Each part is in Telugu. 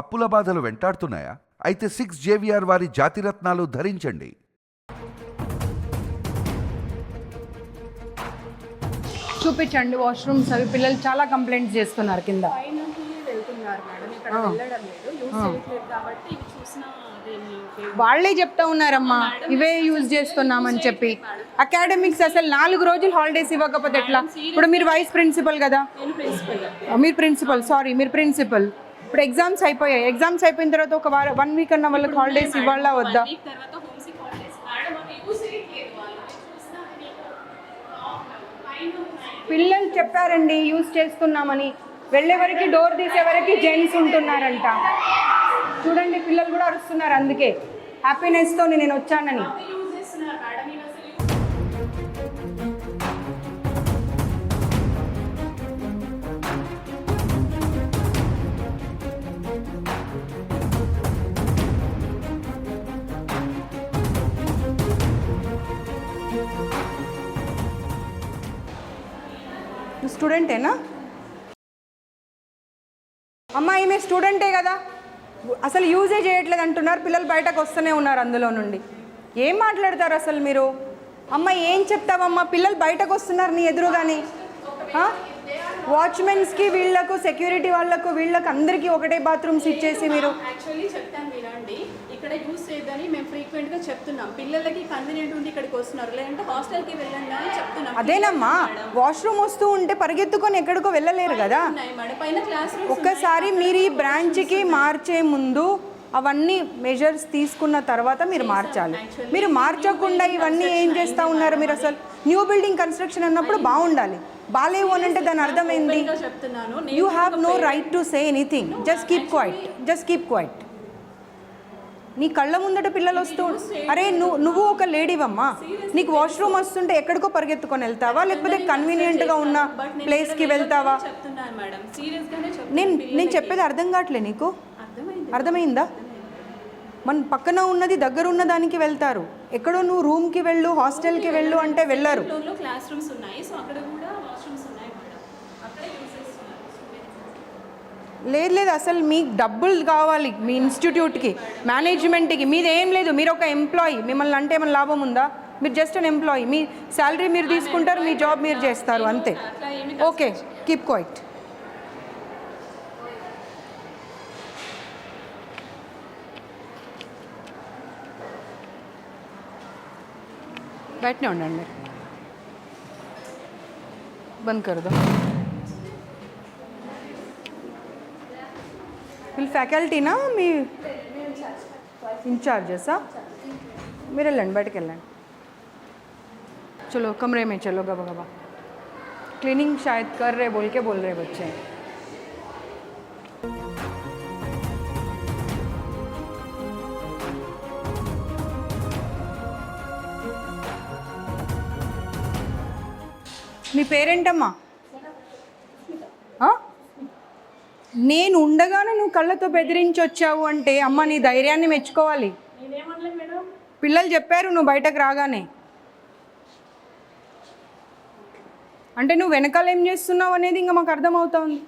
అప్పుల బాధలు వెంటాడుతున్నాయా? అయితే సిక్స్ జేవిఆర్ వారి జాతిరత్నాలు ధరించండి. చూపించండి వాష్రూమ్స్ అవి. పిల్లలు చాలా కంప్లైంట్స్ చేస్తున్నారు కింద. పైనకి వెళ్తున్నారు మేడం. ఇక్కడ వెళ్ళడం లేదు. యూజ్ చేయట్లేదు కాబట్టి ఇవి చూసినా అదేమి ఉపయోగం వాళ్ళే చెప్తా ఉన్నారమ్మా. ఇవే యూజ్ చేస్తున్నామని చెప్పి. అకాడమిక్స్ అసలు నాలుగు రోజులు హాలిడేస్ ఇవ్వకపోతే ఎట్లా? ఇప్పుడు మీరు వైస్ ప్రిన్సిపల్ కదా? మీరు ప్రిన్సిపల్. సారీ మీరు ప్రిన్సిపల్. ఇప్పుడు ఎగ్జామ్స్ అయిపోయాయి. ఎగ్జామ్స్ అయిపోయిన తర్వాత ఒక వారం వన్ వీక్ అన్న వాళ్ళకి హాలిడేస్ ఇవ్వాలా వద్దా? పిల్లలు చెప్పారండి యూజ్ చేస్తున్నామని. వెళ్ళే వరకు డోర్ తీసే వరకు జెంట్స్ ఉంటున్నారంట. చూడండి పిల్లలు కూడా అరుస్తున్నారు అందుకే. హ్యాపీనెస్తో నేను వచ్చానని. స్టూడెంటేనా అమ్మాయి ఈమె స్టూడెంటే కదా. అసలు యూజే చేయట్లేదు అంటున్నారు. పిల్లలు బయటకు వస్తూనే ఉన్నారు అందులో నుండి. ఏం మాట్లాడతారు అసలు మీరు? అమ్మ ఏం చెప్తావమ్మా? పిల్లలు బయటకు వస్తున్నారు నీ ఎదురుగాని. వాచ్మెన్స్కి వీళ్ళకు సెక్యూరిటీ వాళ్ళకు వీళ్ళకు అందరికీ ఒకటే బాత్రూమ్స్ ఇచ్చేసి మీరు. యాక్చువల్లీ చెప్తాను వినండి. ఇక్కడ యూజ్ చేయొద్దని మేము ఫ్రీక్వెంట్గా చెప్తున్నాం. పిల్లలకి కన్వీనియంట్ ఉంది ఇక్కడికి వస్తున్నారు. లేదంటే హాస్టల్కి వెళ్ళండి అని చెప్తున్నాం. అదేనమ్మా వాష్రూమ్ వస్తూ ఉంటే పరిగెత్తుకొని ఎక్కడికో వెళ్ళలేరు కదా. పైన క్లాస్ ఒక్కసారి మీరు ఈ బ్రాంచ్కి మార్చే ముందు అవన్నీ మెజర్స్ తీసుకున్న తర్వాత మీరు మార్చాలి. మీరు మార్చకుండా ఇవన్నీ ఏం చేస్తూ ఉన్నారు మీరు అసలు? న్యూ బిల్డింగ్ కన్స్ట్రక్షన్ అన్నప్పుడు బాగుండాలి. బాగాలేవు అని అంటే దాని అర్థమైంది you have no right to say anything just keep quiet just keep quiet నీ కళ్ళ ముందట పిల్లలు వస్తూ అరే నువ్వు నువ్వు ఒక లేడీవమ్మా. నీకు వాష్రూమ్ వస్తుంటే ఎక్కడికో పరిగెత్తుకొని వెళ్తావా? లేకపోతే కన్వీనియంట్గా ఉన్న ప్లేస్కి వెళ్తావా? నేను నేను చెప్పేది అర్థం కావట్లే నీకు? అర్థమైందా? మన పక్కన ఉన్నది దగ్గర ఉన్న దానికి వెళ్తారు. ఎక్కడో నువ్వు రూమ్కి వెళ్ళు హాస్టల్కి వెళ్ళు అంటే వెళ్ళరు. ఫ్లోర్లో క్లాస్ రూమ్స్ ఉన్నాయి సో అక్కడ కూడా వాష్రూమ్స్ ఉన్నాయి మేడం. అక్కడే యూజ్ చేస్తున్నారు students. లేదు లేదు అసలు మీకు డబ్బులు కావాలి మీ ఇన్స్టిట్యూట్కి మేనేజ్మెంట్కి. మీది ఏం లేదు మీరు ఒక ఎంప్లాయీ. మిమ్మల్ని అంటే ఏమైనా లాభం ఉందా? మీరు జస్ట్ అన్ ఎంప్లాయీ మీ శాలరీ మీరు తీసుకుంటారు మీ జాబ్ మీరు చేస్తారు అంతే. ఓకే కీప్ క్వైట్ బయటనే ఉండండి మీరు బంద్ కర్ దో వీళ్ళు ఫ్యాకల్టీనా మీ इंचार्जेसा మీరు వెళ్ళండి బయటకు వెళ్ళండి चलो कमरे में चलो गबा गबा क्लीनिंग शायद कर रहे बोल के बोल रहे बच्चे మీ పేరేంటమ్మా? నేను ఉండగానే నువ్వు కళ్ళతో బెదిరించి వచ్చావు అంటే అమ్మ నీ ధైర్యాన్ని మెచ్చుకోవాలి. పిల్లలు చెప్పారు నువ్వు బయటకు రాగానే. అంటే నువ్వు వెనకాల ఏం చేస్తున్నావు అనేది ఇంకా మాకు అర్థమవుతోంది.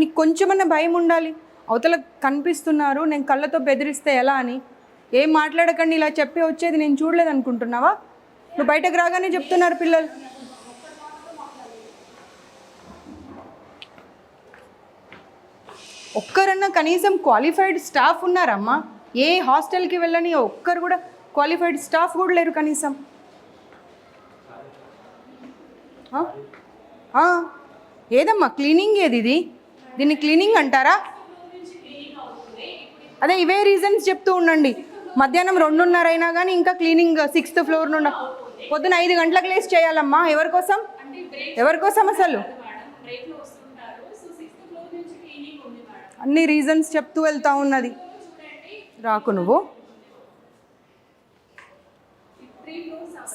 నీకు కొంచెమన్నా భయం ఉండాలి. అవతల కనిపిస్తున్నారు నేను కళ్ళతో బెదిరిస్తే ఎలా అని. ఏం మాట్లాడకండి ఇలా చెప్పి వచ్చేది నేను చూడలేదు అనుకుంటున్నావా నువ్వు బయటకు రాగానే చెప్తున్నారు పిల్లలు. ఒక్కరన్నా కనీసం క్వాలిఫైడ్ స్టాఫ్ ఉన్నారమ్మా. ఏ హాస్టల్కి వెళ్ళని ఒక్కరు కూడా క్వాలిఫైడ్ స్టాఫ్ కూడా లేరు కనీసం. ఏదమ్మా క్లీనింగ్ ఏది ఇది? దీన్ని క్లీనింగ్ అంటారా? అదే ఇవే రీజన్స్ చెప్తూ ఉండండి. మధ్యాహ్నం రెండున్నర అయినా కానీ ఇంకా క్లీనింగ్ సిక్స్త్ ఫ్లోర్ నుండి పొద్దున ఐదు గంటలకు లేచి చేయాలమ్మా. ఎవరి కోసం? ఎవరి కోసం అసలు బ్రేక్లో వస్తుంటారు సో సిక్స్త్ ఫ్లోర్ నుంచి క్లీనింగ్ ఉంది మేడం అన్ని రీజన్స్ చెప్తూ వెళ్తా ఉన్నది. రాకు నువ్వు.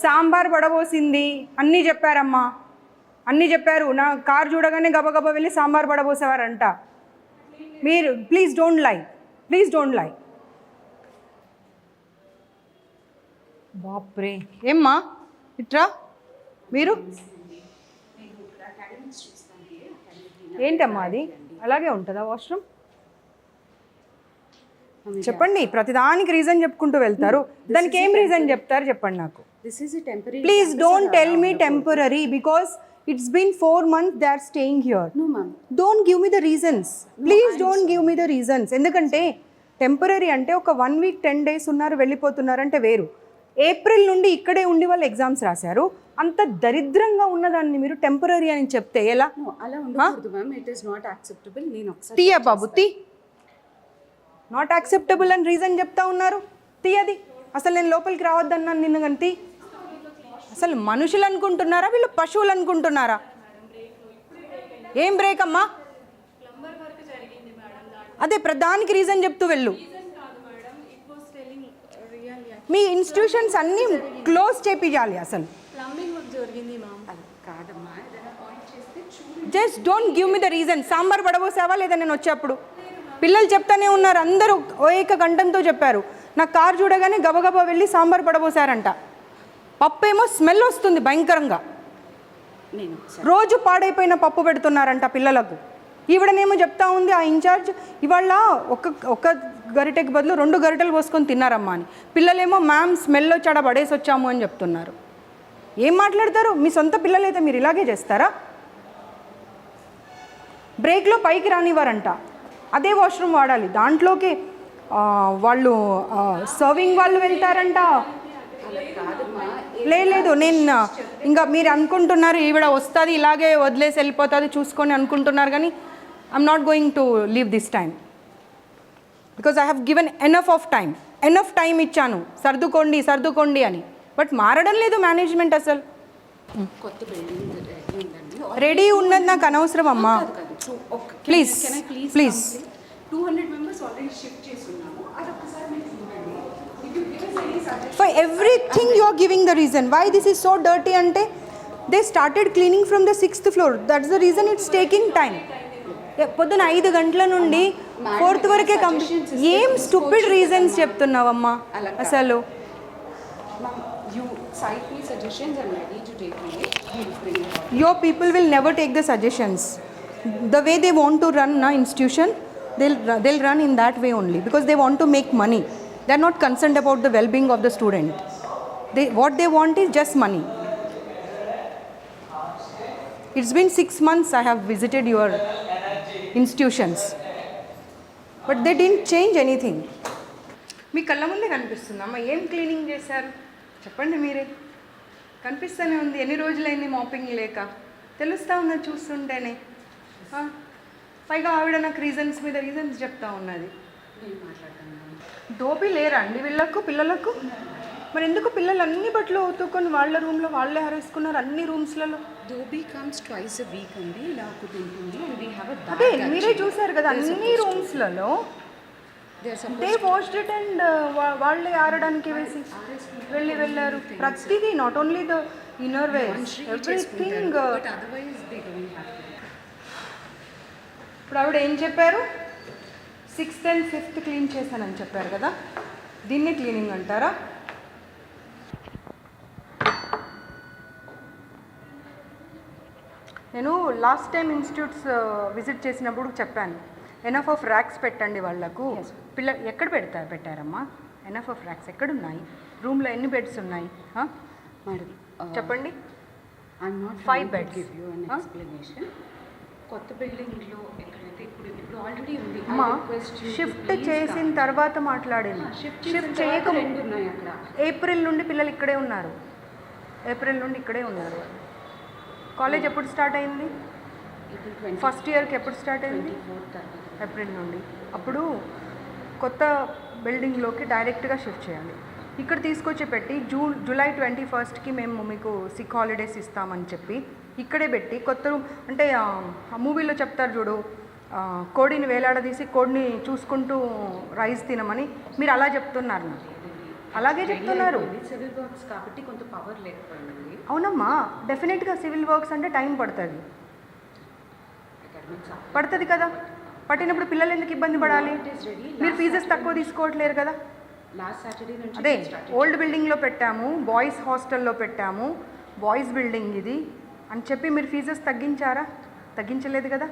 సాంబార్ పడబోసింది అన్నీ చెప్పారమ్మా. అన్నీ చెప్పారు. నా కార్ చూడగానే గబగబా వెళ్ళి సాంబార్ పడబోసేవారంట మీరు please don't lie please don't lie బాప్రే. ఏమ్మా? ఇట్రా? మీరు? ఏంటమ్మా అది? అలాగే ఉంటుందా వాష్రూమ్? చెప్పండి ప్రతిదానికి రీజన్ చెప్పుకుంటూ వెళ్తారు. దానికి ఏం రీజన్ చెప్తారు చెప్పండి నాకు. Please don't tell me temporary because it's been four months they are staying here. Don't give me the reasons please don't give me the reasons ఎందుకంటే టెంపరీ అంటే ఒక వన్ వీక్ టెన్ డేస్ ఉన్నారు వెళ్ళిపోతున్నారు అంటే వేరు. ఏప్రిల్ నుండి ఇక్కడే ఉండి వాళ్ళు ఎగ్జామ్స్ రాశారు. అంత దరిద్రంగా ఉన్నదాన్ని మీరు టెంపరీ అని చెప్తే ఎలా? అలా ఉండకూడదు ma'am it is not acceptable నేను ఒకసారి తీయ బాబు తీ. నాట్ యాక్సెప్టబుల్ అని రీజన్ చెప్తా ఉన్నారు. తీయది అసలు నేను లోపలికి రావద్దన్నాను నిన్ను కానీ అసలు మనుషులు అనుకుంటున్నారా? వీళ్ళు పశువులు అనుకుంటున్నారా? ఏం బ్రేక్ అమ్మా? అదే ప్రధానికి రీజన్ చెప్తూ వెళ్ళు. మీ ఇన్స్టిట్యూషన్స్ అన్నీ క్లోజ్ చేపించాలి అసలు. Just don't give me the reason sambar పడబోసావా లేదా నేను వచ్చేప్పుడు? పిల్లలు చెప్తానే ఉన్నారు. అందరూ ఓ ఏక గంటంతో చెప్పారు. నా కార్ చూడగానే గబగబా వెళ్ళి సాంబార్ పడబోసారంట. పప్పు ఏమో స్మెల్ వస్తుంది భయంకరంగా. రోజు పాడైపోయిన పప్పు పెడుతున్నారంట పిల్లలకు. ఈవిడనేమో చెప్తా ఉంది ఆ ఇన్ఛార్జ్ ఇవాళ ఒక ఒక గరిటెకి బదులు రెండు గరిటెలు పోసుకొని తిన్నారమ్మా అని. పిల్లలేమో మ్యామ్ స్మెల్ వచ్చాడ పడేసి వచ్చాము అని చెప్తున్నారు. ఏం మాట్లాడతారు? మీ సొంత పిల్లలైతే మీరు ఇలాగే చేస్తారా? బ్రేక్లో పైకి రానివ్వరంట. అదే వాష్రూమ్ వాడాలి. దాంట్లోకి వాళ్ళు సర్వింగ్ వాళ్ళు వెళ్తారంట. లేదు నేను ఇంకా మీరు అనుకుంటున్నారు ఈవిడ వస్తుంది ఇలాగే వదిలేసి వెళ్ళిపోతుంది చూసుకొని అనుకుంటున్నారు కానీ I'm not going to leave this time because I have given enough of time enough time ఇచ్చాను. సర్దుకోండి సర్దుకోండి అని. బట్ మారడం లేదు మేనేజ్మెంట్ అసలు. రెడీ ఉన్నది నాకు అనవసరం అమ్మా. Please. Two hundred members already shift అది మీరు suggestion for everything you are giving the reason why this is so dirty అంటే they started cleaning from the sixth floor that's the reason it's taking time పొద్దున ఐదు గంటల నుండి ఫోర్త్ వరకే కంప్లీట్ ఏం స్టూపిడ్ రీజన్స్ చెప్తున్నావమ్మా? అసలు. You cite me suggestions I'm ready to take it will bring your people will never take the suggestions the way they want to run na institution they'll they'll run in that way only because they want to make money they're not concerned about the well-being of the student they what they want is just money it's been 6 months i have visited your institutions but they didn't change anything మీ కళ్ళ ముందే కనిపిస్తుందమ్మా ఏం క్లీనింగ్ చేశారు చెప్పండి మీరే కనిపిస్తూనే ఉంది ఎన్ని రోజులైంది మాపింగ్ లేక తెలుస్తా ఉన్నది చూస్తుంటేనే ఆ, పైగా ఆవిడ నాకు రీజన్స్ మీద రీజన్స్ చెప్తా ఉన్నది. డోపీ లేరా అండి వీళ్ళకు పిల్లలకు? మరి ఎందుకు పిల్లలు అన్ని బట్టలు ఉతుక్కొని వాళ్ళ రూమ్లో వాళ్ళే హరేసుకున్నారు అన్ని రూమ్స్లలో? Dhobi comes twice a week అండి ఇలా ఒకటి ఉంటుంది అండ్ వీ హ్యావ్ అ అదే మీరే చూసారు కదా అన్ని రూమ్స్లలో దే వాష్డ్ ఇట్ అండ్ వాళ్ళే ఆరడానికి వేసి వెళ్ళి వెళ్ళారు. ప్రతిదీ not only the inner wears everything but otherwise they don't have ఇప్పుడు ఆవిడ ఏం చెప్పారు? సిక్స్త్ అండ్ ఫిఫ్త్ క్లీన్ చేశానని చెప్పారు కదా? దీన్ని క్లీనింగ్ అంటారా? నేను లాస్ట్ టైం ఇన్స్టిట్యూట్స్ విజిట్ చేసినప్పుడు చెప్పాను. ఎనఫ్ ఆఫ్ ర్యాక్స్ పెట్టండి వాళ్ళకు. పిల్ల ఎక్కడ పెడతారు పెట్టారమ్మా? ఎనఫ్ ఆఫ్ ర్యాక్స్ ఎక్కడున్నాయి? రూమ్లో ఎన్ని బెడ్స్ ఉన్నాయి? మేడం చెప్పండి. Not Five five. Beds? Explanation కొత్త బిల్డింగ్లో ఎక్కడైతే ఇప్పుడు ఇప్పుడు ఆల్రెడీ ఉంది. I అమ్మా request you to షిఫ్ట్ చేసిన. తర్వాత మాట్లాడింది షిఫ్ట్ షిఫ్ట్ చేయక చేయక రెండు ఉన్నాయి అక్కడ. ఏప్రిల్ నుండి పిల్లలు ఇక్కడే ఉన్నారు. ఏప్రిల్ నుండి ఇక్కడే ఉన్నారు. కాలేజ్ ఎప్పుడు స్టార్ట్ అయింది? ఫస్ట్ ఇయర్కి ఎప్పుడు స్టార్ట్ అయింది? ఏప్రిల్ నుండి. అప్పుడు కొత్త బిల్డింగ్లోకి డైరెక్ట్గా షిఫ్ట్ చేయాలి ఇక్కడ తీసుకొచ్చి పెట్టి జూ జూలై ట్వంటీ ఫస్ట్కి మేము మీకు సిక్ హాలిడేస్ ఇస్తామని చెప్పి ఇక్కడే పెట్టి కొత్త రూమ్ అంటే ఆ మూవీలో చెప్తారు చూడు కోడిని వేలాడదీసి కోడిని చూసుకుంటూ రైస్ తినమని. మీరు అలా చెప్తున్నారు నాకు. అలాగే చెప్తున్నారు. సివిల్ వర్క్స్ కాబట్టి కొంత పవర్ లేకపోయింది అవునమ్మా డెఫినెట్గా సివిల్ వర్క్స్ అంటే టైం పడుతుంది. పడుతుంది కదా? పట్టినప్పుడు పిల్లలు ఎందుకు ఇబ్బంది పడాలి. మీరు ఫీజెస్ తక్కువ తీసుకోవట్లేరు కదా? అదే. ఓల్డ్ బిల్డింగ్లో పెట్టాము బాయ్స్ హాస్టల్లో పెట్టాము బాయ్స్ బిల్డింగ్ ఇది. అని చెప్పి మీరు ఫీజెస్ తగ్గించారా? తగ్గించలేదు కదా?